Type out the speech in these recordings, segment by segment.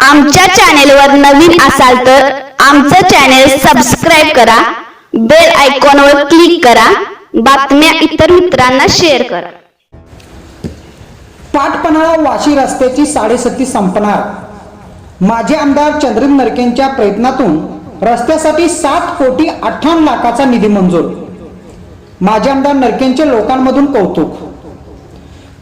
आमच्या चॅनेलवर नवीन असाल तर आमचं चॅनेल सबस्क्राईब करा बेल आयकॉनवर क्लिक करा बातम्या इतर मित्रांना शेअर करा. पाटपणाळा वाशी रस्त्याची साडेसती संपणार. माजी आमदार चंद्रन नरकेंच्या प्रयत्नातून रस्त्यासाठी सात कोटी अठ्ठावन्न लाखाचा निधी मंजूर. माजी आमदार नरकेंचे लोकांमधून कौतुक.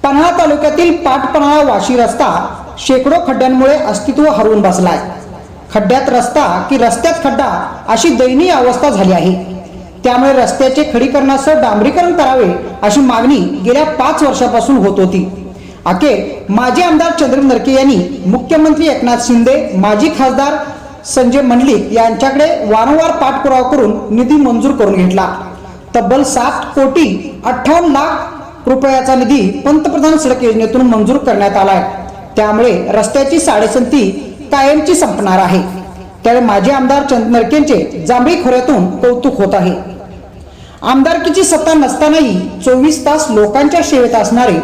पन्हाळा तालुक्यातील पाटपणाळा वाशी रस्ता शेकडो खड्ड्यांमुळे अस्तित्व हरवून बसलाय. खड्ड्यात रस्ता की रस्त्यात खड्डा अशी दयनीय अवस्था झाली आहे. त्यामुळे रस्त्याचे खडीकरणासह डांबरीकरण करावे अशी मागणी गेल्या पाच वर्षापासून होत होती. अखेर माजी आमदार चंद्र नरके यांनी मुख्यमंत्री एकनाथ शिंदे माजी खासदार संजय मंडलिक यांच्याकडे वारंवार पाठपुरावा करून निधी मंजूर करून घेतला. तब्बल सात कोटी अठ्ठावन्न लाख रुपयाचा निधी पंतप्रधान सडक योजनेतून मंजूर करण्यात आलाय. त्यामुळे रस्त्याची साडेसंती कायमची संपणार आहे. त्यावेळी माजी आमदार चंद नरकेंचे जांभळी खोऱ्यातून कौतुक होत आहे. आमदारकीची सत्ता नसतानाही चोवीस तास लोकांच्या सेवेत असणारे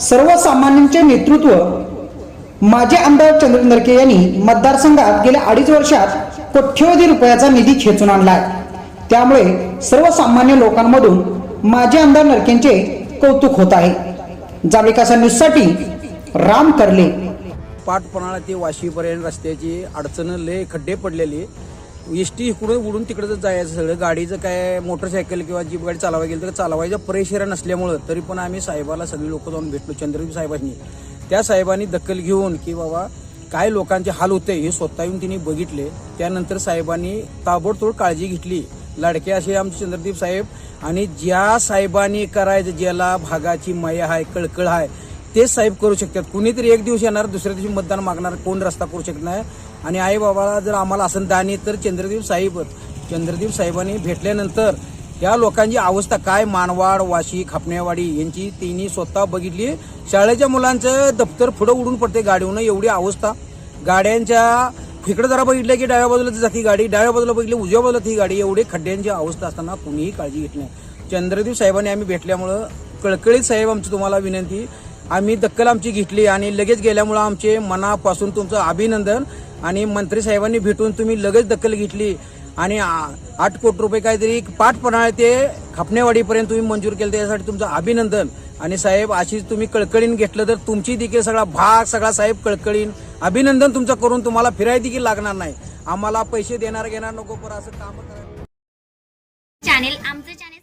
सर्वसामान्यांचे नेतृत्व माजी आमदार चंद्र नरके यांनी मतदारसंघात गेल्या अडीच वर्षात कोट्यवधी रुपयाचा निधी खेचून आणलाय त्यामुळे सर्वसामान्य लोकांमधून माजी आमदार नरकेंचे कौतुक होत आहे. जावळीकासा न्यूजसाठी राम करले. पाठपणाला ते वाशीपर्यंत रस्त्याची अडचण लय खड्डे पडलेली. एस टी इकडून उडून तिकडं जायचं सगळं गाडीचं काय मोटरसायकल किंवा जीप गाडी चालवायला गेलं तर चालवायचं प्रेशर नसल्यामुळं तरी पण आम्ही साहेबाला सगळी लोक जाऊन भेटलो चंद्रदेव साहेबांनी. त्या साहेबांनी दखल घेऊन की बाबा काय लोकांचे हाल होते हे स्वतः येऊन तिने बघितले. त्यानंतर साहेबांनी ताबडतोड काळजी घेतली. लाडके असे आमचे चंद्रदीप साहेब आणि ज्या साहेबांनी करायचं ज्याला भागाची माया आहे कळकळ आहे तेच साहेब करू शकतात. कुणीतरी एक दिवस येणार दुसऱ्या दिवशी मतदान मागणार कोण रस्ता करू शकत नाही. आणि आई बाबाला जर आम्हाला असं दाने तर चंद्रदेव साहेब. चंद्रदेव साहेबांनी भेटल्यानंतर या लोकांची अवस्था काय? मानवाड वाशी खापण्यावाडी यांची तिन्ही स्वतः बघितली. शाळेच्या मुलांचं दप्तर पुढं उडून पडते गाडीवरून एवढी अवस्था. गाड्यांच्या इकडे जरा बघितलं की डाव्या बाजूला जाती गाडी डाव्या बाजूला बघितली उजव्या बाजूला ती गाडी. एवढी खड्ड्यांची अवस्था असताना कुणीही काळजी घेतली नाही. चंद्रदेव साहेबांनी आम्ही भेटल्यामुळं कळकळीत साहेब आमची तुम्हाला विनंती. आम्ही दक्कल आमची घेतली आणि लगेच गेल्यामुळं आमचे मनापासून तुमचं अभिनंदन आणि मंत्री साहेबांनी भेटून तुम्ही लगेच दखल घेतली आणि आठ कोटी रुपये काहीतरी पाठपणाळे ते खापणेवाडीपर्यंत तुम्ही मंजूर केलं त्यासाठी तुमचं अभिनंदन. आणि साहेब अशीच तुम्ही कळकळीन घेतलं तर तुमची देखील सगळा भाग सगळा साहेब कळकळीन. अभिनंदन तुमचं करून तुम्हाला फिराय देखील लागणार नाही. आम्हाला पैसे देणार घेणार नको पण असं काम करा चॅनेल आमचं चॅनेल